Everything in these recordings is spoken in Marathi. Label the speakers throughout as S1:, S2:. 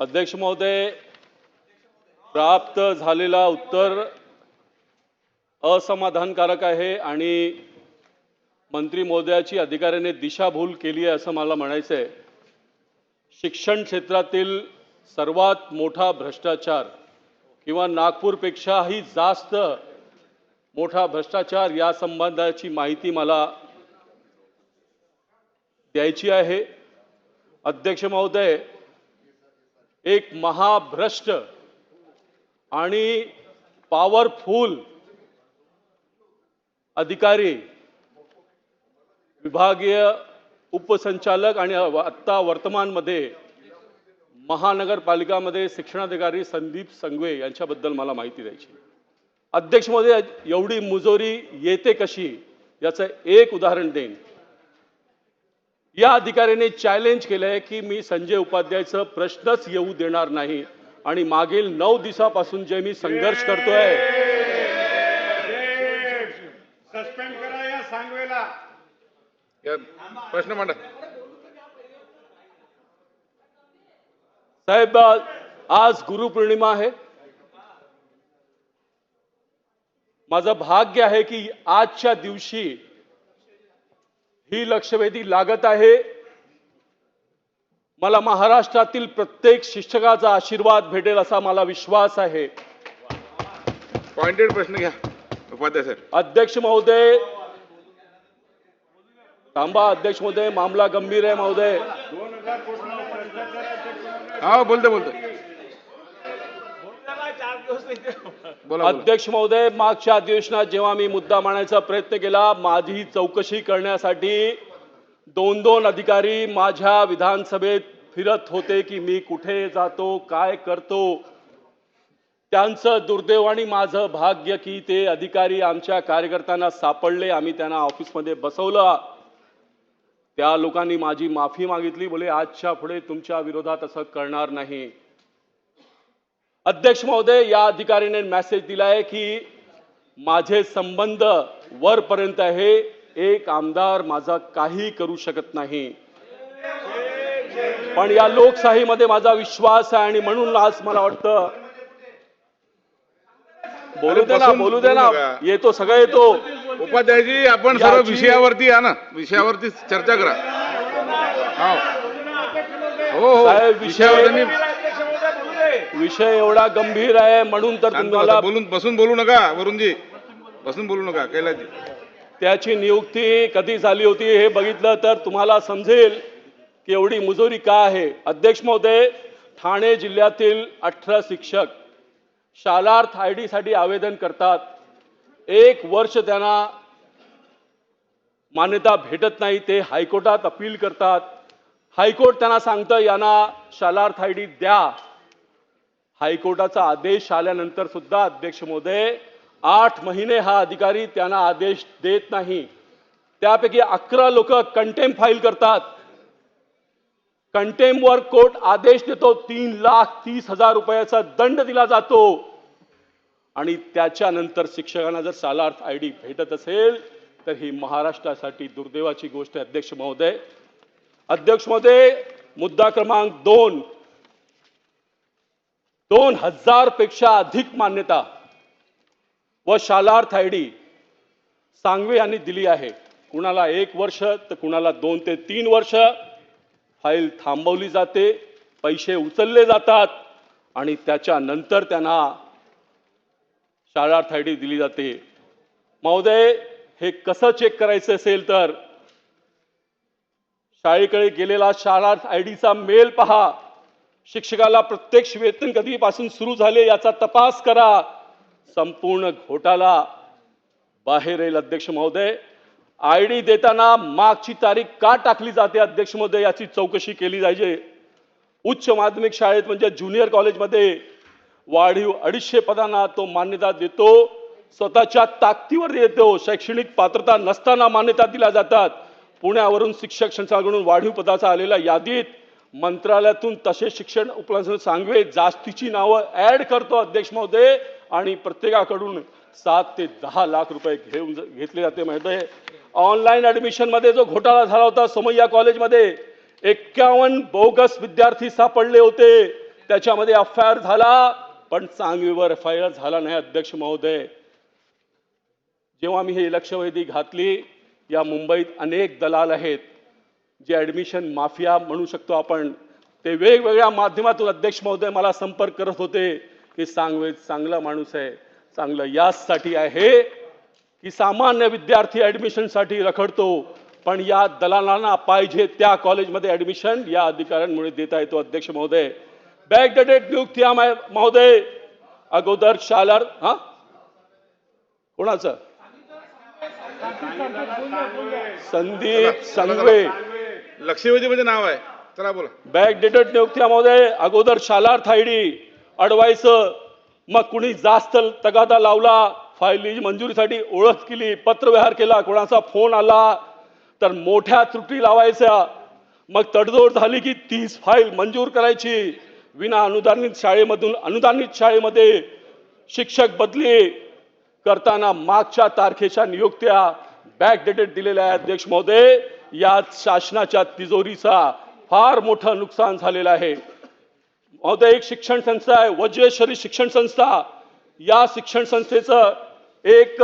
S1: अध्यक्ष महोदय प्राप्त झालेला उत्तर असमाधानकारक आहे आणि मंत्री महोदयाची अधिकाऱ्याने दिशाभूल केली आहे असं मला म्हणायचं आहे. शिक्षण क्षेत्रातील सर्वात मोठा भ्रष्टाचार किंवा नागपूरपेक्षाही जास्त मोठा भ्रष्टाचार या संबंधाची माहिती मला द्यायची आहे. अध्यक्ष महोदय एक महाभ्रष्ट आणि पॉवरफुल अधिकारी विभागीय उपसंचालक आणि आत्ता वर्तमानमध्ये महानगरपालिकामध्ये शिक्षणाधिकारी संदीप संगवे यांच्याबद्दल मला माहिती द्यायची अध्यक्षमध्ये एवढी मुजोरी येते कशी? याचं एक उदाहरण देईन. या अधिकाऱ्याने चॅलेंज केलंय की मी संजय उपाध्यायचं प्रश्नच येऊ देणार नाही. आणि मागील नऊ दिवसापासून जे मी संघर्ष करतोय.
S2: सस्पेंड करा या सांगवेला.
S3: या प्रश्न मांडा.
S1: साहेब आज गुरुपौर्णिमा आहे. माझं भाग्य आहे की आजच्या दिवशी ही लक्षवेधी लागत आहे. मला महाराष्ट्रातील प्रत्येक शिक्षकाचा आशीर्वाद भेटेल असा मला विश्वास आहे.
S3: पॉइंटेड प्रश्न घ्या उपाध्याय सर.
S1: अध्यक्ष महोदय थांबा अध्यक्ष महोदय मामला गंभीर आहे महोदय.
S3: हा बोलते बोलते बोला बोला.
S1: अध्यक्ष महोदय मागच्या अधिवेशनात जेव्हा मी मुद्दा मांडण्याचा प्रयत्न केला माझी चौकशी करण्यासाठी दोन दोन अधिकारी माझ्या विधानसभेत फिरत होते की मी कुठे जातो काय करतो. त्यांचं दुर्दैव आणि माझं भाग्य की ते अधिकारी आमच्या कार्यकर्त्यांना सापडले. आम्ही त्यांना ऑफिसमध्ये बसवलं. त्या लोकांनी माझी माफी मागितली. बोले आजच्या पुढे तुमच्या विरोधात असं करणार नाही. अध्यक्ष महोदय या अधिकाऱ्याने मेसेज दिलाय की माझे संबंध वरपर्यंत आहे. एक आमदार माझा काही करू शकत नाही. पण या लोकशाहीमध्ये माझा विश्वास आहे आणि म्हणून आज मला वाटतं बोलू दे ना बोलू दे ना. येतो सगळं येतो.
S3: उपाध्यायजी आपण सर्व विषयावरती या ना. विषयावरती चर्चा करा. हो हो. विषयावर
S1: विषय एवढा गंभीर आहे म्हणून तर तुम्हाला.
S3: बोलून बसून बोलू नका वरुणजी. बसून बोलू नका कैलासजी.
S1: त्याची नियुक्ती कधी झाली होती हे बघितलं तर तुम्हाला समजेल की एवढी मुजोरी का आहे. अध्यक्ष महोदय ठाणे जिल्ह्यातील अठरा शिक्षक शालार्थ आयसाठी आवेदन करतात. एक वर्ष त्यांना मान्यता भेटत नाही ते हायकोर्टात अपील करतात. हायकोर्ट त्यांना सांगतं यांना शालार्थ आय डी द्या. हायकोर्टाचा आदेश आल्यानंतर सुद्धा अध्यक्ष महोदय आठ महिने हा अधिकारी त्यांना आदेश देत नाही. त्यापैकी अकरा लोक कंटेम फाईल करतात. कंटेमवर कोर्ट आदेश देतो तीन लाख तीस हजार रुपयाचा दंड दिला जातो. आणि त्याच्यानंतर शिक्षकांना जर सालार्थ आय डी भेटत असेल तर ही महाराष्ट्रासाठी दुर्दैवाची गोष्ट आहे अध्यक्ष महोदय. अध्यक्ष महोदय मुद्दा क्रमांक दोन दोन हजारपेक्षा अधिक मान्यता व शालार्थ आय डी सांगवे यांनी दिली आहे. कुणाला एक वर्ष तर कुणाला दोन ते तीन वर्ष. फाईल थांबवली जाते पैसे उचलले जातात आणि त्याच्यानंतर त्यांना शालार्थ आय डी दिली जाते. महोदय हे कसं चेक करायचं असेल तर? शाळेकडे गेलेला शालार्थ आय डीचा मेल पहा. शिक्षकाला प्रत्यक्ष वेतन कधीपासून सुरू झाले याचा तपास करा. संपूर्ण घोटाला बाहेर येईल अध्यक्ष महोदय. आय डी देताना मागची तारीख का टाकली जाते अध्यक्ष महोदय याची चौकशी केली जायचे. उच्च माध्यमिक शाळेत म्हणजे ज्युनियर कॉलेजमध्ये वाढीव अडीचशे पदांना तो मान्यता देतो. स्वतःच्या ताकदीवर देतो शैक्षणिक पात्रता नसताना मान्यता दिल्या जातात. पुण्यावरून शिक्षक संस्थाकडून वाढीव पदाचा आलेल्या यादीत मंत्रालयातून तसे शिक्षण उपलब्ध सांगवे जास्तीची नावं ऍड करतो अध्यक्ष महोदय. आणि प्रत्येकाकडून सात ते दहा लाख रुपये घेऊन घेतले जाते माहिती आहे ऑनलाईन ऍडमिशनमध्ये जो घोटाळा झाला होता सोमय्या कॉलेजमध्ये एक्कावन्न बोगस विद्यार्थी सापडले होते. त्याच्यामध्ये एफ आय आर झाला पण सांगवीवर एफ आय आर झाला नाही अध्यक्ष महोदय. जेव्हा मी हे लक्षवेधी घातली या मुंबईत अनेक दलाल आहेत. जे ॲडमिशन माफिया म्हणू शकतो आपण ते वेगवेगळ्या माध्यमातून अध्यक्ष महोदय मला संपर्क करत होते की सांगवे चांगला माणूस आहे चांगलं याचसाठी आहे की सामान्य विद्यार्थी ॲडमिशनसाठी रखडतो पण या दलालांना पाहिजे त्या कॉलेजमध्ये ॲडमिशन या अधिकाऱ्यांमुळे देता येतो अध्यक्ष महोदय बॅक डेटेड नियुक्ती महोदय अगोदर शालार हा कोणाचं संदीप संगवे
S3: लक्षवेधी म्हणजे नाव आहे. चला बोला.
S1: बॅक डेटेड नियुक्ती अगोदर शालार्थ आयडी अडवायचं मग कुणी जास्त तगादा लावला फायली मंजुरीसाठी ओळख केली पत्रव्यवहार केला कोणाचा फोन आला तर मोठ्या त्रुटी लावायच्या. मग तडजोड झाली की तीस फाईल मंजूर करायची. विना अनुदानित शाळेमधून अनुदानित शाळेमध्ये शिक्षक बदली. करताना मागच्या तारखेच्या नियुक्त्या बॅकडेटेड दिलेल्या आहेत अध्यक्ष महोदय. या शासनाच्या तिजोरीचा फार मोठं नुकसान झालेलं आहे. महोदय एक शिक्षण संस्था आहे वज्रेश्वरी शिक्षण संस्था. या शिक्षण संस्थेचं एक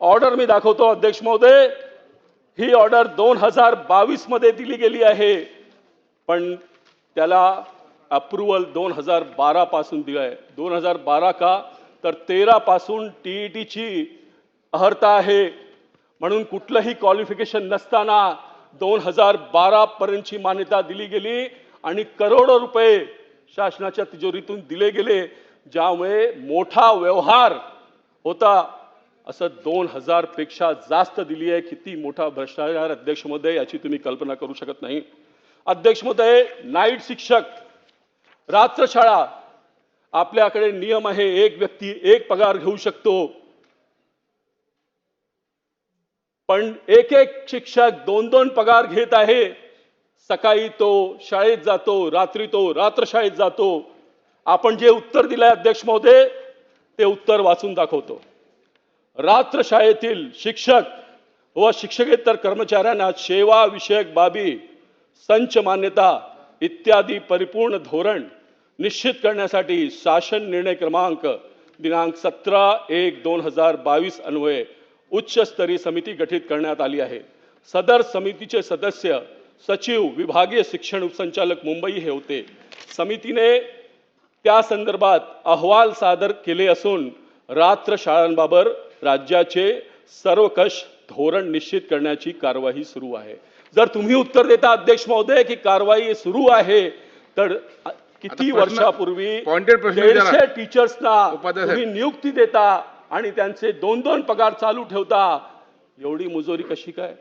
S1: ऑर्डर मी दाखवतो अध्यक्ष महोदय. ही ऑर्डर दोन हजार बावीसमध्ये दिली गेली आहे. पण त्याला अप्रुव्हल दोन हजार बारापासून दिलं आहे. दोन हजार बारा का? तर तेरापासून टी ई टीची अर्हता आहे. म्हणून कुठलंही क्वालिफिकेशन नसताना दोन हजार बारा पर्यंतची मान्यता दिली गेली आणि करोडो रुपये शासनाच्या तिजोरीतून दिले गेले ज्यामुळे मोठा व्यवहार होता असं दोन हजारपेक्षा जास्त दिली आहे. किती मोठा भ्रष्टाचार अध्यक्ष महोदय याची तुम्ही कल्पना करू शकत नाही. अध्यक्ष महोदय नाईट शिक्षक रात्रशाळा आपल्याकडे नियम आहे एक व्यक्ती एक पगार घेऊ शकतो. पण एक एक शिक्षक दोन दोन पगार घेत आहे. सकाळी तो शाळेत जातो रात्री तो रात्र शाळेत जातो. आपण जे उत्तर दिलंय अध्यक्ष महोदय ते उत्तर वाचून दाखवतो. रात्र शाळेतील शिक्षक व शिक्षकेतर कर्मचाऱ्यांना सेवा विषयक बाबी संच मान्यता इत्यादी परिपूर्ण धोरण निश्चित करण्यासाठी शासन निर्णय क्रमांक दिनांक सतरा एक दोन हजार बावीस अन्वये उच्चस्तरीय समिती गठीत करण्यात आली आहे. सदर समितीचे सदस्य सचिव विभागीय शिक्षण उपसंचालक मुंबई हे होते. समितीने त्या संदर्भात अहवाल सादर केले असून रात्र शाळांबाबत राज्याचे सर्वकष धोरण निश्चित करण्याची कारवाई सुरू आहे. जर तुम्ही उत्तर देता अध्यक्ष महोदय की कारवाई सुरू आहे तर किती वर्षापूर्वी. दीडशे टीचर्सना नियुक्ती देता. आणि त्यांचे दोन दोन पगार चालू ठेवता. एवढी मुजोरी कशी काय?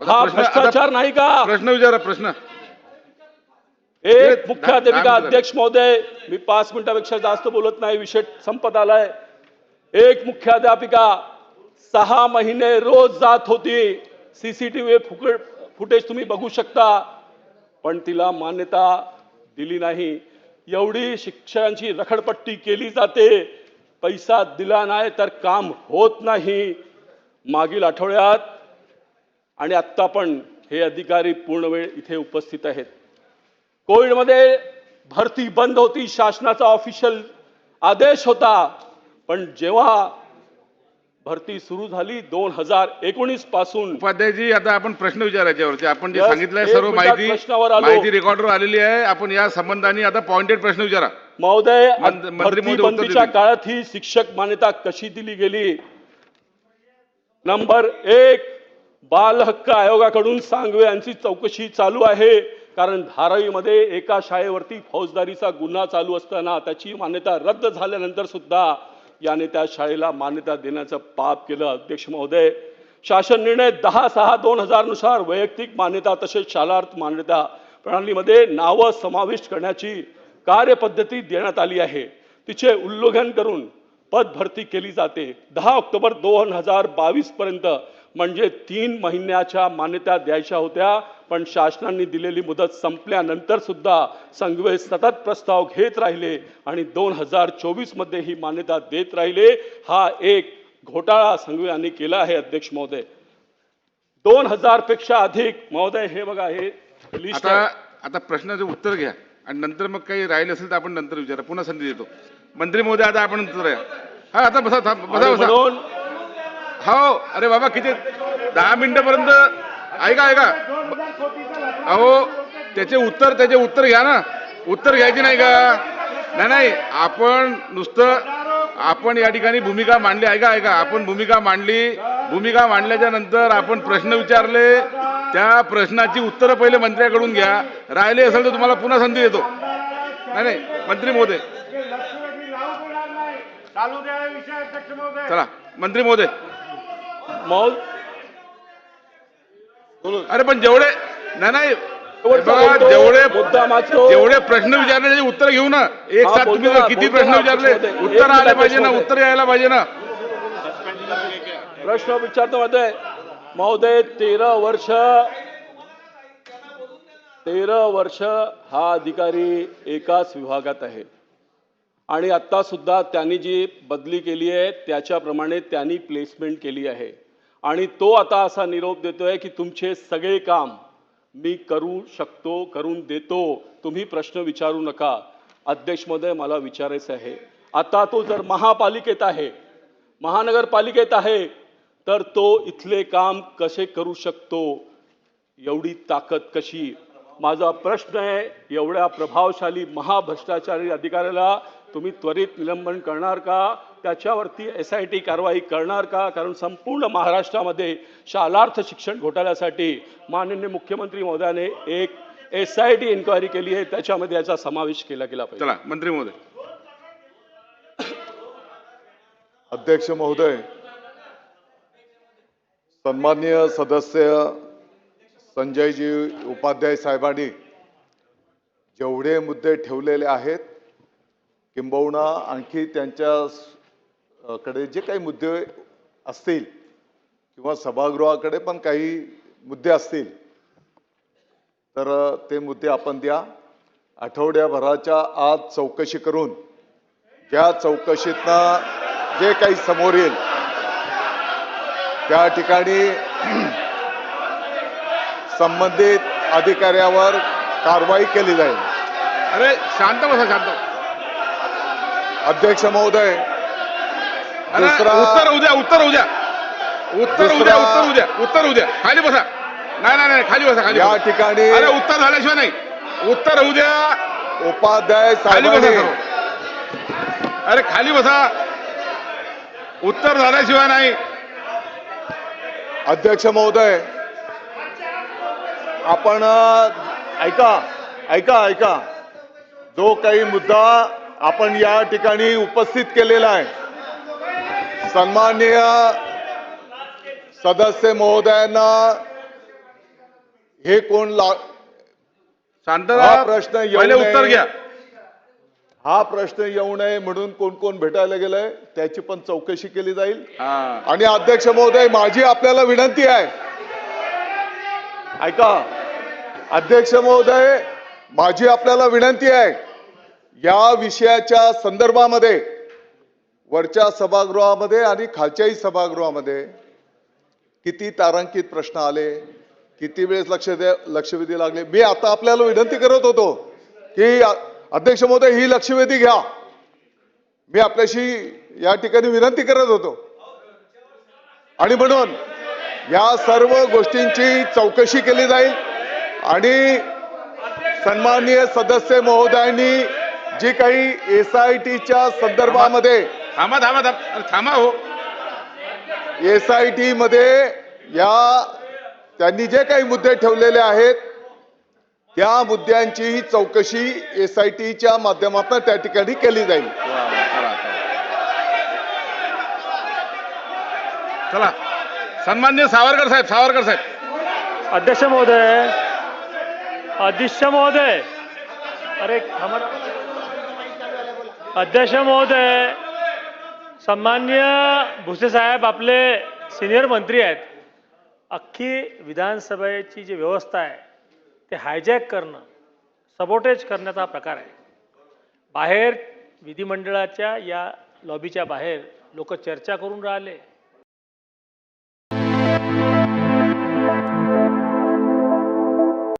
S1: हा भ्रष्टाचार नाही का?
S3: प्रश्न विचारा प्रश्न.
S1: एक मुख्याध्यापिका. अध्यक्ष महोदय मी पाच मिनिटापेक्षा जास्त बोलत नाही विषय संपत आलाय. एक मुख्याध्यापिका सहा महिने रोज जात होती. सीसीटीव्ही फुकट फुटेज तुम्ही बघू शकता पण तिला मान्यता दिली नाही. एवढी शिक्षकांची रखडपट्टी केली जाते. पैसा दिला नाही तर काम होत नाही. मागील आठवड्यात आणि आत्ता पण हे अधिकारी पूर्ण वेळ इथे उपस्थित आहेत. कोविडमध्ये भरती बंद होती शासनाचा ऑफिशियल आदेश होता. पण जेव्हा भरती सुरू झाली दोन हजार एकोणीसपासून
S3: उपाध्यायजी आता आपण प्रश्न विचारायच्यावरती आपण जे सांगितलंय सर्व माहिती. माहिती रेकॉर्डवर आलेली आहे. आपण या संबंधाने आता पॉइंटेड प्रश्न विचारा.
S1: महोदय बंदीच्या. काळात ही शिक्षक मान्यता कशी दिली गेली? नंबर एक बाल हक्क आयोगाकडून सांगवे यांची चौकशी चालू आहे. कारण धारावीमध्ये एका शाळेवरती फौजदारीचा गुन्हा चालू असताना त्याची मान्यता रद्द झाल्यानंतर सुद्धा याने त्या शाळेला मान्यता देण्याचं पाप केलं. अध्यक्ष महोदय शासन निर्णय दहा सहा दोन हजारनुसार वैयक्तिक मान्यता तसेच शालार्थ मान्यता प्रणालीमध्ये नावं समाविष्ट करण्याची कार्यपद्धती देण्यात आली आहे. तिचे उल्लंघन करून पद भरती केली जाते. दहा ऑक्टोबर दोन हजार बावीस पर्यंत म्हणजे तीन महिन्याच्या मान्यता द्यायच्या होत्या पण शासनाने दिलेली मुदत संपल्यानंतर सुद्धा संघवे सतत प्रस्ताव घेत राहिले आणि दोन हजार चोवीसमध्ये ही मान्यता देत राहिले. हा एक घोटाळा संघवे यांनी केला आहे अध्यक्ष महोदय. दोन हजारपेक्षा अधिक महोदय हे बघा हे लिस्ट
S3: आता
S1: आहे
S3: आता प्रश्नाचं उत्तर घ्या. आणि नंतर मग काही राहिले असेल तर आपण नंतर विचारा. पुन्हा संधी देतो. मंत्री महोदय आता आपण हा आता बसा बसा बसा. हो अरे बाबा किती दहा मिनिटापर्यंत ऐका ऐका. अहो त्याचे उत्तर त्याचे उत्तर घ्या ना. उत्तर घ्यायची नाही का? नाही नाही. आपण नुसतं आपण या ठिकाणी भूमिका मांडली. ऐका ऐका. आपण भूमिका मांडली. भूमिका मांडल्याच्या नंतर आपण प्रश्न विचारले. त्या प्रश्नाची उत्तरं पहिले मंत्र्याकडून घ्या. राहिले असेल तर तुम्हाला पुन्हा संधी देतो. नाही नाही मंत्री महोदय.
S2: चालू
S3: मंत्री महोदय.
S1: मौल.
S3: अरे पण जेवढे नाही नाही. जेवढे. जेवढे प्रश्न विचारले त्याचे उत्तर घेऊ ना. एक साथ तुम्ही किती प्रश्न विचारले. उत्तर आले पाहिजे ना. उत्तर यायला पाहिजे ना.
S1: प्रश्न विचारतो महोदय तेरा वर्ष. तेरा वर्ष हा अधिकारी एकाच विभागात आहे. आणि आत्तासुद्धा सुद्धा त्यांनी जी बदली केली आहे त्याच्याप्रमाणे त्यांनी प्लेसमेंट केली आहे. आणि तो आता असा निरोप देतोय की तुमचे सगळे काम मी करू शकतो करून देतो. तुम्ही प्रश्न विचारू नका. अध्यक्ष महोदय मला विचारायचं आहे. आता तो जर महापालिकेत आहे महानगरपालिकेत आहे तर तो इथले काम कसे करू शकतो? एवढी ताकद कशी? माझा प्रश्न आहे एवढ्या प्रभावशाली महाभ्रष्टाचारी अधिकाऱ्याला तुम्ही त्वरित निलंबन करणार का? त्याच्यावरती एस आय टी कारवाई करणार का? कारण संपूर्ण महाराष्ट्रामध्ये शालार्थ शिक्षण घोटाळ्यासाठी माननीय मुख्यमंत्री महोदयाने एक एस आय टी इन्क्वायरी केली आहे. त्याच्यामध्ये याचा समावेश केला गेला पाहिजे.
S3: चला मंत्री महोदय.
S4: अध्यक्ष महोदय सन्माननीय सदस्य संजयजी उपाध्याय साहेबांनी जेवढे मुद्दे ठेवलेले आहेत किंबहुना आणखी त्यांच्या कडे जे काही मुद्दे असतील किंवा सभागृहाकडे पण काही मुद्दे असतील तर ते मुद्दे आपण द्या. आठवड्याभराच्या आत चौकशी करून त्या चौकशीतनं जे काही समोर येईल त्या ठिकाणी संबंधित अधिकाऱ्यावर कारवाई केली जाईल.
S3: अरे शांत बसा शांत.
S4: अध्यक्ष महोदय
S3: उत्तर उद्या उत्तर उद्या. उत्तर उद्या उत्तर उद्या उत्तर उद्या. खाली बसा. नाही नाही नाही खाली बसा खाली
S4: या. ठिकाणी
S3: अरे उत्तर झाल्याशिवाय नाही. उत्तर उद्या
S4: उपाध्याय
S3: खाली बसा. अरे खाली बसा. उत्तर झाल्याशिवाय नाही.
S4: अध्यक्ष महोदय आपण ऐका ऐका ऐका जो काही मुद्दा आपण या ठिकाणी उपस्थित केलेला आहे सन्माननीय सदस्य महोदयांना हे कोण ला
S3: शांतता
S4: प्रश्न.
S3: उत्तर घ्या
S4: हा प्रश्न येऊ नये म्हणून कोण कोण भेटायला गेलंय त्याची पण चौकशी केली जाईल. आणि अध्यक्ष महोदय माझी आपल्याला विनंती आहे. ऐका अध्यक्ष महोदय माझी आपल्याला विनंती आहे या विषयाच्या संदर्भामध्ये वरच्या सभागृहामध्ये आणि खालच्याही सभागृहामध्ये किती तारांकित प्रश्न आले किती वेळेस लक्ष द्या लक्षवेधी लागले. मी आता आपल्याला विनंती करत होतो की अध्यक्ष महोदय ही लक्षवेधी घ्या. मी आपल्याशी या ठिकाणी विनंती करत होतो. आणि म्हणून या सर्व गोष्टींची चौकशी केली जाईल आणि सन्माननीय सदस्य महोदयांनी जी काही एस आय टीच्या संदर्भामध्ये
S3: थांबा थांबा थांबा. हो
S4: एस आय टी मध्ये या त्यांनी जे काही मुद्दे ठेवलेले आहेत त्या मुद्द्यांची चौकशी एस आय टीच्या माध्यमातून त्या ठिकाणी केली जाईल.
S3: चला, सन्मान्य सावरकर साहेब सावरकर साहेब.
S5: अध्यक्ष महोदय. अध्यक्ष महोदय. अरे. अध्यक्ष महोदय. सन्मान्य भुसे साहेब आपले सिनियर मंत्री आहेत. अख्खी विधानसभेची जी व्यवस्था आहे ते हायजॅक करणं सबोटेज करण्याचा प्रकार आहे. बाहेर विधिमंडळाच्या या लॉबीच्या बाहेर लोक चर्चा करून राहिले.